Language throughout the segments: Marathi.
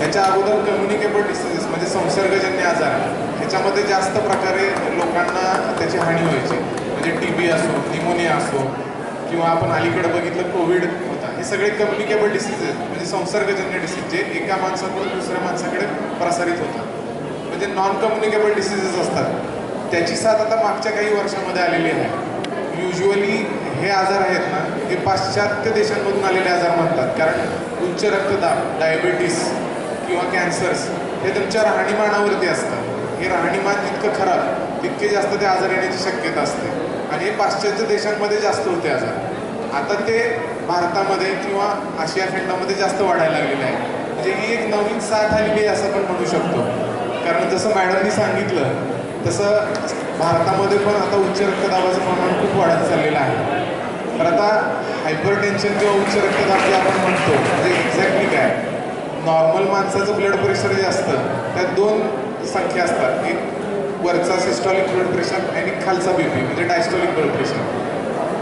त्याच्या अगोदर कम्युनिकेबल डिसिजेस म्हणजे संसर्गजन्य आजार ह्याच्यामध्ये जास्त प्रकारे लोकांना त्याची हानी व्हायची. म्हणजे टी बी असो निमोनिया असो किंवा आपण अलीकडे बघितलं कोविड होता हे सगळे कम्युनिकेबल डिसीजेस म्हणजे संसर्गजन्य डिसीज जे एका माणसाकडून दुसऱ्या माणसाकडे प्रसारित होतात. म्हणजे नॉन कम्युनिकेबल डिसीजेस असतात. त्याची साथ आता मागच्या काही वर्षामध्ये आलेली आहे. युजली हे आजार आहेत ना हे पाश्चात्य देशांमधून आलेले आजार म्हणतात. कारण उच्च रक्तदाब डायबिटीस किंवा कॅन्सर्स हे तुमच्या राहणीमानावरती असतं. हे राहणीमान जितकं खराब तितके जास्त ते आजार येण्याची शक्यता असते. आणि हे पाश्चात्य देशांमध्ये जास्त होते आजार. आता ते भारतामध्ये किंवा आशिया खंडामध्ये जास्त वाढायला लागलेलं आहे. म्हणजे ही एक नवीन साथ आलेली आहे असं पण म्हणू शकतो. कारण जसं मॅडमनी सांगितलं तसं भारतामध्ये पण आता उच्च रक्तदाबाचं प्रमाण खूप वाढत चाललेलं आहे. तर आता हायपर टेन्शन किंवा उच्च रक्तदाब जे आपण म्हणतो म्हणजे एक्झॅक्टली काय? नॉर्मल माणसाचं ब्लड प्रेशर जे असतं त्यात दोन संख्या असतात. एक वरचा सिस्टॉलिक ब्लड प्रेशर आणि खालचा बी पी म्हणजे डायस्टॉलिक ब्लड प्रेशर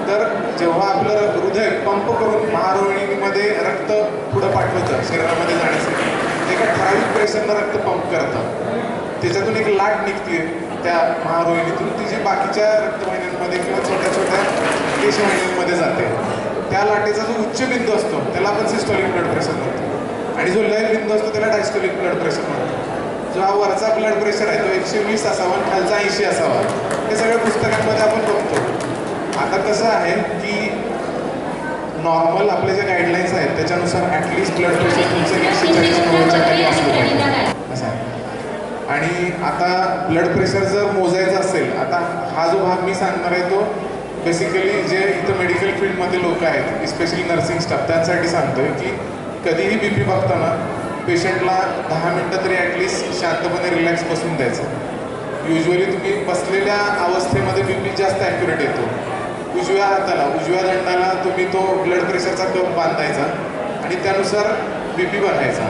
तर जेव्हा आपलं हृदय पंप करून महारोहिणीमध्ये रक्त पुढं पाठवतं शरीरामध्ये जाण्यासाठी एका ठराविक प्रेशरनं रक्त पंप करतं. त्याच्यातून एक लाट निघते त्या महारोहिणीतून ती जी बाकीच्या रक्तवाहिन्यांमध्ये किंवा छोट्या छोट्या केशवाहिन्यांमध्ये जाते. त्या लाटेचा जो उच्च बिंदू असतो त्याला आपण सिस्टॉलिक ब्लड प्रेशर म्हणतो. आणि जो लय बिंदू असतो त्याला डायस्टोलिक ब्लड प्रेशर म्हणतो जो हा वरचा ब्लड प्रेशर आहे तो एकशे वीस असावा आणि खालचा ऐंशी असावा हे सगळ्या पुस्तकांमध्ये आपण बघतो. आता कसं आहे की नॉर्मल आपले जे गाईडलाईन्स आहेत त्याच्यानुसार ॲटलिस्ट ब्लड प्रेशर तुमचं एकशे चाळीस नव्वदच्या खाली असलं पाहिजे. असं आहे. आणि आता ब्लड प्रेशर जर मोजायचं असेल आता हा जो भाग मी सांगणार आहे तो बेसिकली जे इथं मेडिकल फील्डमध्ये लोक आहेत स्पेशली नर्सिंग स्टाफ त्यांसाठी सांगतोय की कधीही बी पी बघताना पेशंटला दहा मिनटं तरी ॲटलिस्ट शांतपणे रिलॅक्स बसून द्यायचं. युजली तुम्ही बसलेल्या अवस्थेमध्ये बी पी जास्त ॲक्युरेट येतो. उजव्या हाताला उजव्या दंडाला तुम्ही तो ब्लड प्रेशरचा कप बांधायचा आणि त्यानुसार बी पी बनायचा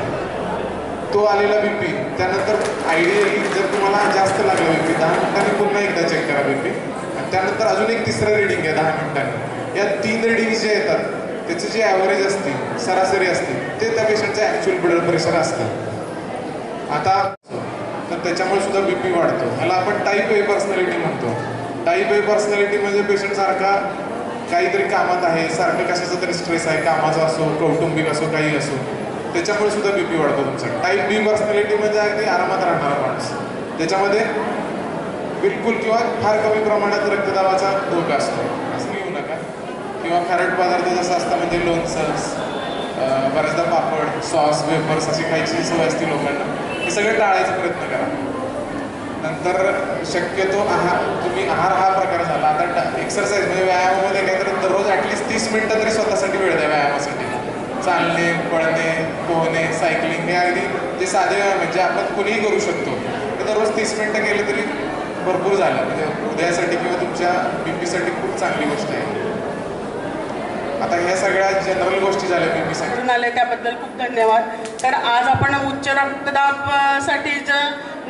तो आलेला बी पी त्यानंतर आयडियली जर तुम्हाला जास्त लागला बी पी दहा मिनिटांनी पुन्हा एकदा चेक करा बी पी आणि त्यानंतर अजून एक तिसरं रिडिंग आहे दहा मिनिटांनी. या तीन रिडिंग्स जे येतात त्याचे जे ॲव्हरेज असते सरासरी असते ते त्या पेशंटचं ॲक्च्युअल ब्लड प्रेशर असतं. आता तर त्याच्यामुळे सुद्धा बी पी वाढतो. ह्याला आपण टाईप ए पर्सनॅलिटी म्हणतो. टाईप ए पर्सनॅलिटी म्हणजे पेशंट सारखा काहीतरी कामात आहे सारखं कशाचा तरी स्ट्रेस आहे कामाचा असो कौटुंबिक असो काही असो त्याच्यामुळे सुद्धा बी पी वाढतो तुमचा. टाईप बी पर्सनॅलिटी म्हणजे अगदी आरामात राहणारा माणूस. त्याच्यामध्ये बिलकुल किंवा फार कमी प्रमाणात रक्तदाबाचा धोका असतो. असं घेऊ नका. किंवा खारट पदार्थ जसं असतं म्हणजे लोणचंस बऱ्याचदा पापड सॉस वेफर्स अशी खायची सवय असते लोकांना. हे सगळं टाळायचा प्रयत्न करा. नंतर शक्यतो आहार तुम्ही आहार हा प्रकार झाला आता एक्सरसाइज म्हणजे व्यायामामध्ये काय तर दररोज ॲटलिस्ट तीस मिनटं तरी स्वतःसाठी वेळ द्या व्यायामासाठी. चालणे पळणे पोहणे सायकलिंग हे अगदी जे साधे व्यायाम आहेत जे आपण कुणीही करू शकतो ते दररोज तीस मिनटं केले तरी भरपूर झालं. म्हणजे हृदयासाठी किंवा तुमच्या बी पीसाठी खूप चांगली गोष्ट आहे. आता ह्या सगळ्या जनरल गोष्टी झाल्या बी आले त्याबद्दल खूप धन्यवाद. तर आज आपण उच्च रक्तदाब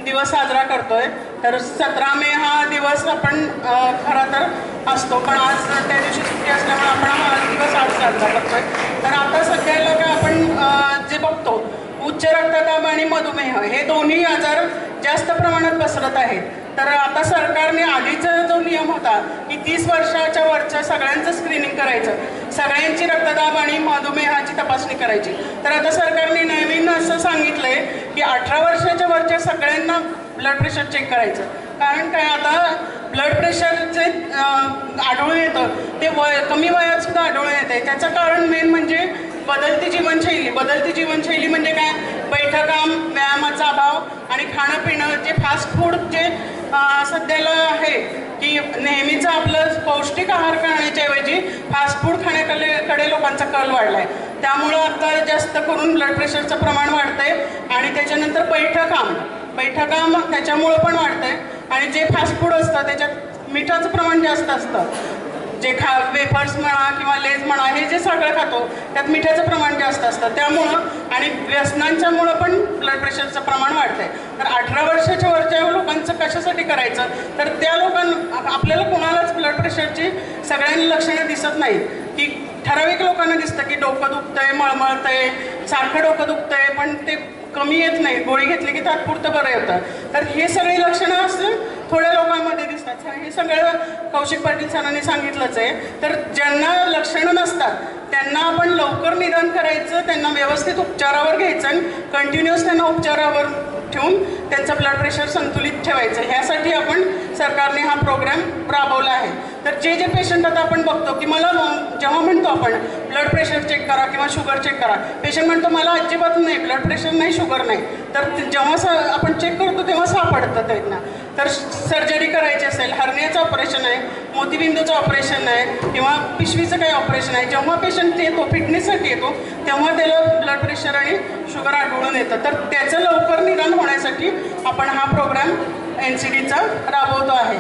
दिवस साजरा करतोय तर सतरा मे हा दिवस आपण खरा खरं तर असतो. पण आज त्या दिवशी सुट्टी असल्यामुळे आपण हा दिवस आज साजरा करतोय. तर आता सध्याला काय आपण जे बघतो उच्च रक्तदाब आणि मधुमेह हे दोन्ही आजार जास्त प्रमाणात पसरत आहेत. तर आता सरकारने आधीचा जो नियम होता की तीस वर्षाच्या वरच्या सगळ्यांचं स्क्रीनिंग करायचं. सगळ्यांची रक्तदाब आणि मधुमेहाची तपासणी करायची. तर आता सरकारने नवीन असं सांगितलंय की अठरा वर्षाच्या वरच्या सगळ्यांना ब्लड प्रेशर चेक करायचं. कारण काय आता ब्लड प्रेशरचे आढळून येतं ते वय कमी वयात सुद्धा आढळून येते. त्याचं कारण मेन म्हणजे बदलती जीवनशैली. बदलती जीवनशैली म्हणजे काय? बैठकाम व्यायामाचा अभाव आणि खाणं पिणं जे फास्ट फूड जे सध्याला आहे की नेहमीचं आपलं पौष्टिक आहार खाण्याच्या ऐवजी फास्ट फूड खाण्याकडे कडे लोकांचा कल वाढला आहे त्यामुळं आता जास्त करून ब्लड प्रेशरचं प्रमाण वाढतं आहे आणि त्याच्यानंतर पैठकाम. पैठकाम त्याच्यामुळं पण वाढतं आहे आणि जे फास्ट फूड असतं त्याच्यात मिठाचं प्रमाण जास्त असतं. जे खा वेफर्स म्हणा किंवा लेज म्हणा हे जे सगळं खातो त्यात मिठाचं प्रमाण जास्त असतं. त्यामुळं आणि व्यसनांच्यामुळं पण ब्लड प्रेशरचं प्रमाण वाढतंय. तर अठरा वर्षाच्या वरच्या लोकांचं कशासाठी करायचं? तर त्या लोकांना आपल्याला कोणालाच ब्लड प्रेशरची सगळ्यांनी लक्षणं दिसत नाहीत. की ठराविक लोकांना दिसतं की डोकं दुखतंय मळमळतंय सारखं डोकं दुखतंय पण ते कमी येत नाही गोळी घेतली की तात्पुरतं बरं येतं. तर हे सगळी लक्षणं असं थोड्या लोकांमध्ये दिसतात. हे सगळं कौशिक पाटील सरांनी सांगितलंच आहे. तर ज्यांना लक्षणं नसतात त्यांना आपण लवकर निदान करायचं त्यांना व्यवस्थित उपचारावर घ्यायचं आणि कंटिन्युअस त्यांना उपचारावर ठेवून त्यांचं ब्लड प्रेशर संतुलित ठेवायचं. ह्यासाठी आपण सरकारने हा प्रोग्राम राबवला आहे. तर जे जे पेशंट आता आपण बघतो की मला जेव्हा म्हणतो आपण ब्लड प्रेशर चेक करा किंवा शुगर चेक करा पेशंट म्हणतो मला अजिबात नाही ब्लड प्रेशर नाही शुगर नाही. तर जेव्हा स आपण चेक करतो तेव्हा सापडतं त्यांना. तर सर्जरी करायची असेल हर्नियाचं ऑपरेशन आहे मोतीबिंदूचं ऑपरेशन आहे किंवा पिशवीचं काही ऑपरेशन आहे जेव्हा पेशंट येतो फिटनेससाठी येतो तेव्हा त्याला ब्लड प्रेशर आणि शुगर आढळून येतं. तर त्याचं लवकर निदान होण्यासाठी आपण हा प्रोग्राम एन सी डीचा राबवतो आहे.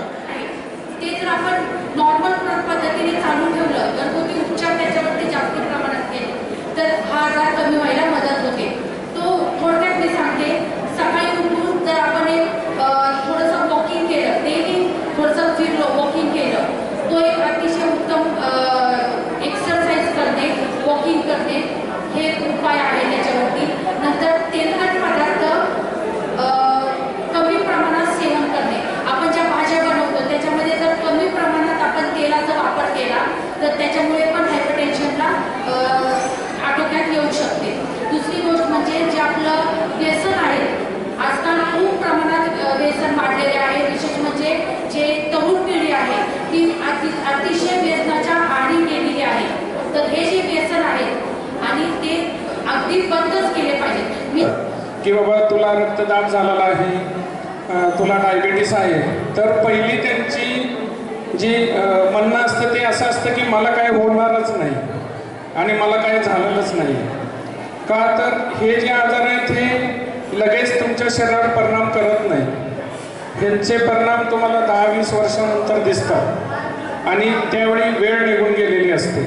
ते जर आपण नॉर्मल पद्धतीने चालू ठेवलं घरगुती उपचार त्याच्यावरती जास्त प्रमाणात केले. तर हा आजार कमी व्हायला मदत होते. तो थोडक्यात मी सांगते सकाळी उठून जर आपण एक अं, थोडंसं वॉकिंग केलं डेली थोडंसं फिरलो वॉकिंग केलं तो एक अतिशय उत्तम एक्सरसाइज करणे वॉकिंग करणे हे उपाय आहे त्याच्यावरती नंतर तेलकट पदार्थ अं, कमी प्रमाणात सेवन करणे आपण ज्या भाज्या बनवतो त्याच्यामध्ये जर कमी प्रमाणात आपण तेलाचा वापर केला तर त्याच्यामुळे पण हायपरटेन्शनला आटोक्यात येऊ शकते दुसरी गोष्ट म्हणजे जे आपलं व्यसन आहे आजकाल खूप प्रमाणात अ, व्यसन वाढलेले आहे विशेष म्हणजे जे तरुण पिढी आहे ती अति अतिशय व्यसनाच्या आडी केलेली आहे. तर हे जे व्यसन आहे आणि ते अगदी बंदच केले पाहिजे. मी की बाबा तुला रक्तदाब झालेला आहे तुला डायबिटीस आहे तर पहिली त्यांची जी म्हणणं असतं ते असं असतं की मला काय होणारच नाही आणि मला काय झालेलंच नाही. का तर हे जे आजार आहेत हे लगेच तुमच्या शरीरावर परिणाम करत नाही. ह्यांचे परिणाम तुम्हाला दहा वीस वर्षानंतर दिसतात. आणि त्यावेळी वेळ निघून गेलेली असते.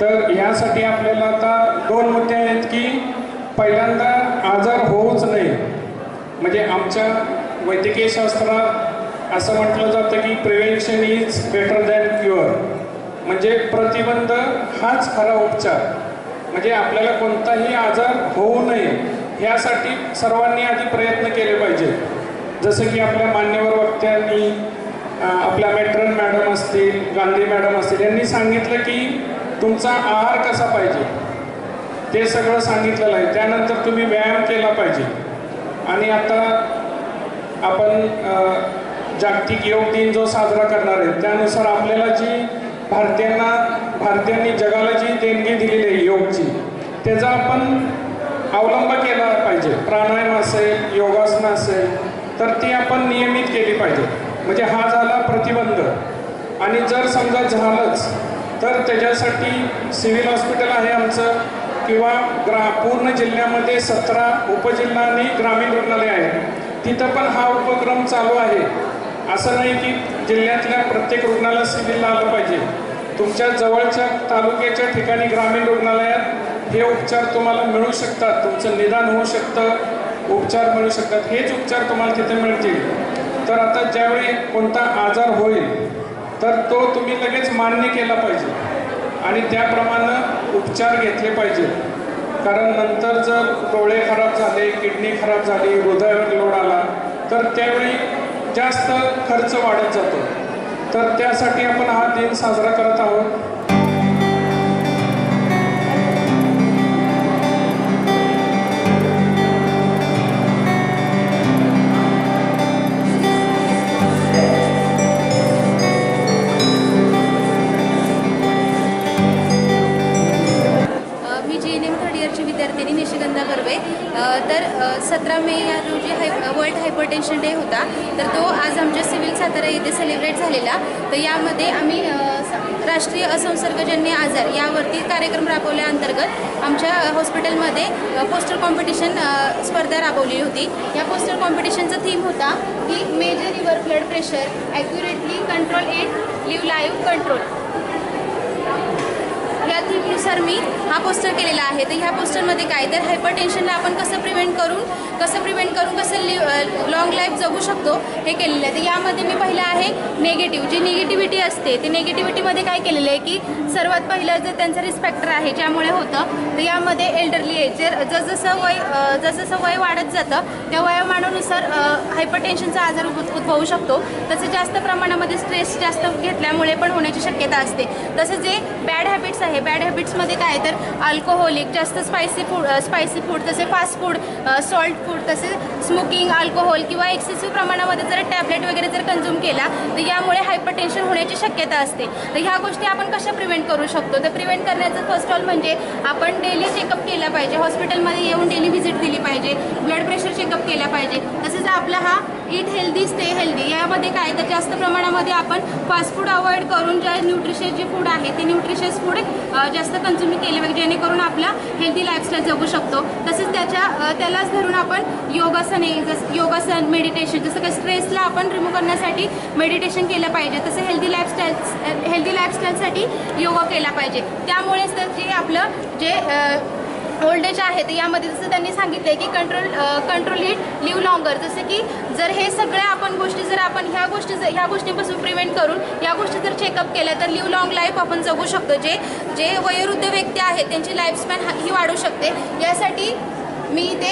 तर यासाठी आपल्याला आता दोन मुद्दे आहेत की पहिल्यांदा आजार होऊच नये. म्हणजे आमच्या वैद्यकीय शास्त्रात असं म्हटलं जातं की prevention is better than cure म्हणजे प्रतिबंध हाच खरा उपचार. म्हणजे आपल्याला कोणताही आजार होऊ नये ह्यासाठी सर्वांनी आधी प्रयत्न केले पाहिजे. जसं की आपल्या मान्यवर वक्त्यांनी आपल्या मेट्रन मॅडम असतील गांधी मॅडम असतील यांनी सांगितलं की तुमचा आहार कसा पाहिजे? ते सगळं सांगितलेलं आहे. त्यानंतर तुम्ही व्यायाम केला पाहिजे. आणि आता आपण जागतिक योग दिन जो साजरा करणार आहे त्यानुसार आपल्याला जी भारतीयांना भारतीयांनी जगाला जी देणगी दिलेली आहे योगची त्याचा आपण अवलंब केला पाहिजे. प्राणायाम असेल योगासनं असेल तर ती आपण नियमित केली पाहिजे. म्हणजे हा झाला प्रतिबंध. आणि जर समजा झालंच तर त्याच्यासाठी सिव्हिल हॉस्पिटल आहे आमचं किंवा ग्रा पूर्ण जिल्ह्यामध्ये सतरा उपजिल्हा आणि ग्रामीण रुग्णालय आहेत. तिथं पण हा उपक्रम चालू आहे. असं नाही की जिल्ह्यातल्या प्रत्येक रुग्णाला सिव्हिलला आलं पाहिजे. तुमच्या जवळच्या तालुक्याच्या ठिकाणी ग्रामीण रुग्णालयात हे उपचार तुम्हाला मिळू शकतात. तुमचं निदान होऊ शकतं उपचार मिळू शकतात. हेच उपचार तुम्हाला तिथे मिळतील. तर आता ज्यावेळी कोणता आजार होईल तर तो तुम्ही लगेच मान्य केला पाहिजे. आणि त्याप्रमाणे उपचार घेतले पाहिजेत कारण नंतर जर डोळे खराब झाले किडनी खराब झाली हृदयावर लोड आला तर त्यावेळी जास्त खर्च वाढत जातो. तर त्यासाठी आपण हा दिन साजरा करत आहोत. सतरा मे या रोजी हाय वर्ल्ड हायपरटेन्शन डे होता तर तो आज आमच्या सिव्हिल सातारा येथे सेलिब्रेट झालेला. तर यामध्ये आम्ही राष्ट्रीय असंसर्गजन्य आजार यावरती कार्यक्रम राबवल्याअंतर्गत आमच्या हॉस्पिटलमध्ये पोस्टर कॉम्पिटिशन स्पर्धा राबवली होती. या पोस्टर कॉम्पिटिशनचा थीम होता की measure your blood pressure accurately control it live live control या थीमनुसार मी हा पोस्टर केलेला आहे. तर ह्या पोस्टरमध्ये काय? तर हायपरटेन्शनला आपण कसं प्रिव्हेंट करून कसं प्रिव्हेंट करून कसं लि लॉंग लाईफ जगू शकतो हे केलेलं आहे. तर यामध्ये मी पहिलं आहे नेगेटिव्ह जी निगेटिव्हिटी असते ते निगेटिव्हिटीमध्ये काय केलेलं आहे की सर्वात पहिलं जर त्यांचं रिस्पेक्टर आहे ज्यामुळे होतं तर यामध्ये एल्डरली एज जर जसजसं वय जसजसं वय वाढत जातं त्या वयोमानानुसार हायपरटेन्शनचा आजार उद्भवू शकतो. तसं जास्त प्रमाणामध्ये स्ट्रेस जास्त घेतल्यामुळे पण होण्याची शक्यता असते. तसं जे बॅड हॅबिट्स आहे बॅड हॅबिट्समध्ये काय तर अल्कोहोलिक जास्त स्पायसी फूड स्पायसी फूड तसे फास्ट फूड सॉल्ट फूड तसे स्मोकिंग अल्कोहोल किंवा एक्सेसिव्ह प्रमाणामध्ये जर टॅबलेट वगैरे जर कन्झ्युम केला तर यामुळे हायपरटेन्शन होण्याची शक्यता असते. तर ह्या गोष्टी आपण कशा प्रिव्हेंट करू शकतो? तर प्रिव्हेंट करण्याचं फर्स्ट ऑल म्हणजे आपण डेली चेकअप केला पाहिजे. हॉस्पिटलमध्ये येऊन डेली व्हिजिट दिली पाहिजे. ब्लड प्रेशर चेकअप केला पाहिजे. तसं तसेच आपला हा ईट हेल्दी स्टे हेल्दी यामध्ये काय? तर जास्त प्रमाणामध्ये आपण फास्ट फूड अवॉइड करून जे न्यूट्रिशियस जे फूड आहे ते न्यूट्रिशियस फूड जास्त कन्झ्युम केले पाहिजे जेणेकरून आपला हेल्दी लाईफस्टाईल जगू शकतो. तसेच त्याच्या त्यालाच धरून आपण योगासने जसं योगासन मेडिटेशन जसं काही स्ट्रेसला आपण रिमूव्ह करण्यासाठी मेडिटेशन केलं पाहिजे तसं हेल्दी लाईफस्टाईल हेल्दी लाईफस्टाईलसाठी योगा केला पाहिजे. त्यामुळेच तर जे आपलं जे ओल्ड एज आहे तर यामध्ये जसं त्यांनी सांगितलं आहे की control control it live longer जसं की जर हे सगळ्या आपण गोष्टी जर आपण ह्या गोष्टी जर ह्या गोष्टींपासून प्रिव्हेंट करून या गोष्टी जर चेकअप केल्या तर लिव्ह लॉंग लाईफ आपण जगू शकतो. जे जे वयोवृद्ध व्यक्ती आहेत त्यांची लाईफस्पॅन ही वाढू शकते. यासाठी मी ते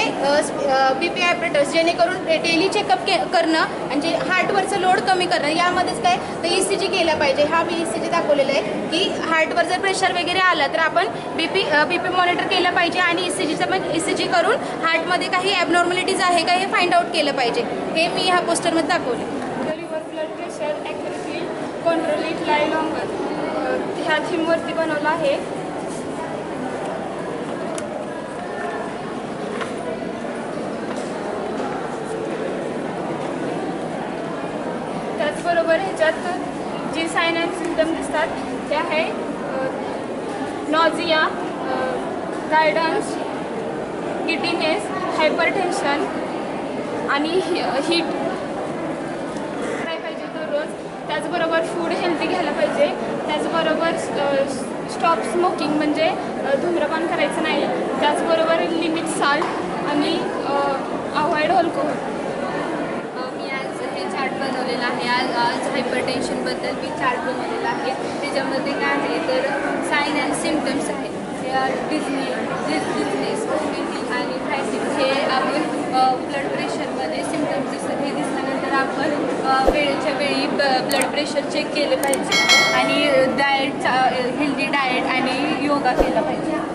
बी पी ॲपरेटर्स जेणेकरून डेली चेकअप के करणं आणि जे हार्टवरचं लोड कमी करणं यामध्येच काय तर ई सी जी केला पाहिजे. हा मी ई सी जी दाखवलेला आहे की हार्टवर जर प्रेशर वगैरे आलं तर आपण B P B P monitor केलं पाहिजे आणि ई सी जीचं पण ई सी जी करून हार्टमध्ये काही ॲबनॉर्मॅलिटीज आहे का हे फाइंड आउट केलं पाहिजे. हे मी ह्या पोस्टरमध्ये दाखवले. The river blood pressure accurately control it ह्या थीमवरती बनवलं आहे त्याचबरोबर ह्याच्यात जे साईन अँड सिम्टम दिसतात ते आहे. नॉझिया गायडन्स किटीनेस हायपरटेन्शन आणि हीट करायला पाहिजे दररोज त्याचबरोबर फूड हेल्दी घ्यायला पाहिजे. त्याचबरोबर स्टॉप स्मोकिंग म्हणजे धूम्रपान करायचं नाही. त्याचबरोबर लिमिट साल्ट आणि अवॉइड अल्कोहोल मी आज हे चार्ट बनवलेला आहे आज आज हायपरटेन्शनबद्दल मी चार्ट बनवलेला आहे त्याच्यामध्ये काय आहे तर साईन अँड सिमटम्स आहेत. डिझनी डिझनेस आणि फ्रायसिस हे आपण ब्लड प्रेशरमध्ये सिमटम्स दिसतात. हे दिसल्यानंतर आपण वेळेच्या वेळी ब ब्लड प्रेशर चेक केले पाहिजे. आणि डाएट हेल्दी डाएट आणि योगा केला पाहिजे.